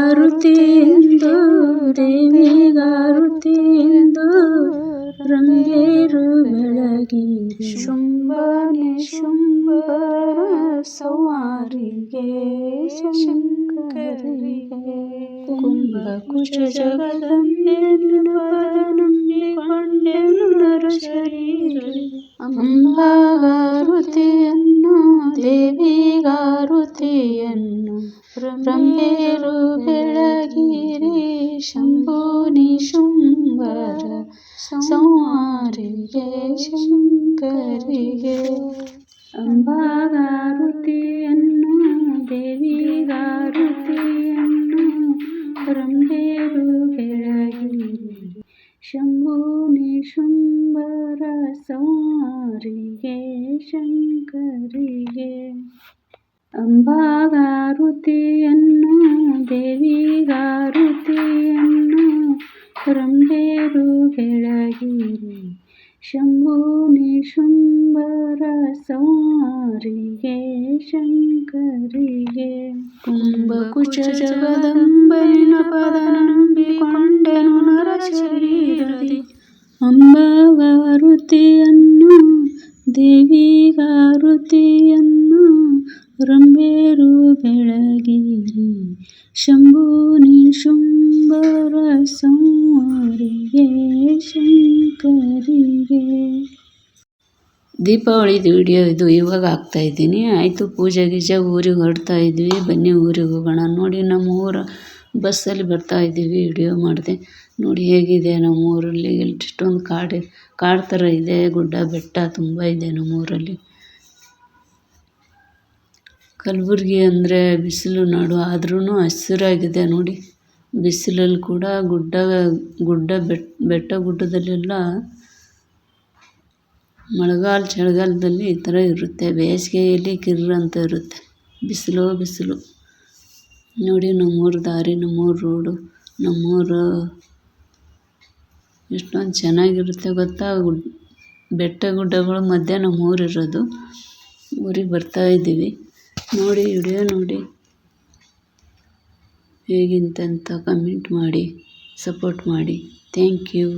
ಅಂಬಾಗಾರುತಿಯೆಂದು ದೇವಿಗಾರುತಿಯೆಂದು ರಂಗೇರು ಬೆಳಗಿರಿ ಶುಂಭನೆ ಶುಂಭರ ಸೌಹಾರಿಗೆ ಶಂಕರಿಗೆ ಕುಂಭಕುಶ ಜಗದಂಬೆಯನ್ನು ನಂಬಿಕೊಂಡೆನು ನರ ಶರೀರ ಅಂಬಾಗಾರುತಿಯನ್ನು ದೇವಿಗಾರುತಿಯನ್ನು ರಂಗೇರು ಬೆಳಗಿರಿ ಶಂಭುನಿ ಶುಂಭರ ಸಂಹಾರಿಗೆ ಶಂಕರಿಗೆ ಅಂಬಾಗಾರುತಿಯನ್ನು ದೇವಿಗಾರುತಿಯನ್ನು ರಂಗೇರು ಬೆಳಗಿರಿ ಶಂಭುನಿ ಶುಂಭರ ಸಂಹಾರಿಗೆ ಶಂಕರಿಗೆ ಅಂಬಾಗಾರುತಿಯನ್ನು ದೇವಿಗಾರುತಿಯನ್ನು ರಂಗೇರು ಬೆಳಗಿರಿ ಶಂಭುನಿ ಶುಂಭರ ಸಂಹಾರಿಗೆ ಶಂಕರಿಗೆ. ಕುಂಭಕುಚ ಜಗದಂಬನಿನ ಪದ ನಂಬಿಕೊಂಡೆನು ನರ ಶರೀರದಿ ಅಂಬಾಗಾರುತಿಯನ್ನು ದೇವಿಗಾರುತಿಯನ್ನು ರಂಬೇರು ಬೆಳಗಿರಿ ಶಂಭುನಿ ಶುಂಭರ ಸಂಹಾರಿಗೆ ಶಂಕರಿಗೆ. ದೀಪಾವಳಿದು ವಿಡಿಯೋ ಇದು ಇವಾಗ ಆಗ್ತಾ ಇದ್ದೀನಿ. ಆಯಿತು, ಪೂಜೆ ಗೀಜೆ ಊರಿಗೆ ಹೊರಡ್ತಾ ಇದ್ವಿ. ಬನ್ನಿ ಊರಿಗೆ ಹೋಗೋಣ. ನೋಡಿ ನಮ್ಮ ಊರ ಬಸ್ಸಲ್ಲಿ ಬರ್ತಾ ಇದ್ದೀವಿ. ವಿಡಿಯೋ ಮಾಡಿದೆ. ನೋಡಿ ಹೇಗಿದೆ ನಮ್ಮ ಊರಲ್ಲಿ ಎಷ್ಟೊಂದು ಕಾಡು ಕಾಡು ಥರ ಇದೆ. ಗುಡ್ಡ ಬೆಟ್ಟ ತುಂಬ ಇದೆ ನಮ್ಮ ಊರಲ್ಲಿ ಕಲಬುರ್ಗಿ ಅಂದರೆ ಬಿಸಿಲು ನಾಡು. ಆದ್ರೂ ಹಸಿರಾಗಿದೆ ನೋಡಿ. ಬಿಸಿಲಲ್ಲಿ ಕೂಡ ಗುಡ್ಡ ಗುಡ್ಡ ಬೆಟ್ಟ ಬೆಟ್ಟ ಗುಡ್ಡದಲ್ಲೆಲ್ಲ ಮಳೆಗಾಲ, ಚಳಿಗಾಲದಲ್ಲಿ ಈ ಥರ ಇರುತ್ತೆ. ಬೇಸಿಗೆಯಲ್ಲಿ ಕಿರ್ರ್ ಅಂತ ಇರುತ್ತೆ. ಬಿಸಿಲು ಬಿಸಿಲು. ನೋಡಿ ನಮ್ಮೂರು ದಾರಿ, ನಮ್ಮೂರು ರೋಡು, ನಮ್ಮೂರು ಎಷ್ಟೊಂದು ಚೆನ್ನಾಗಿರುತ್ತೆ ಗೊತ್ತಾ? ಗುಡ್, ಬೆಟ್ಟ ಗುಡ್ಡಗಳು ಮಧ್ಯೆ ನಮ್ಮೂರಿರೋದು ಊರಿಗೆ ಬರ್ತಾ ಇದ್ದೀವಿ. ನೋಡಿ ವಿಡಿಯೋ ನೋಡಿ. ಹೇಗಿಂತಂತ ಕಮೆಂಟ್ ಮಾಡಿ ಸಪೋರ್ಟ್ ಮಾಡಿ. Thank you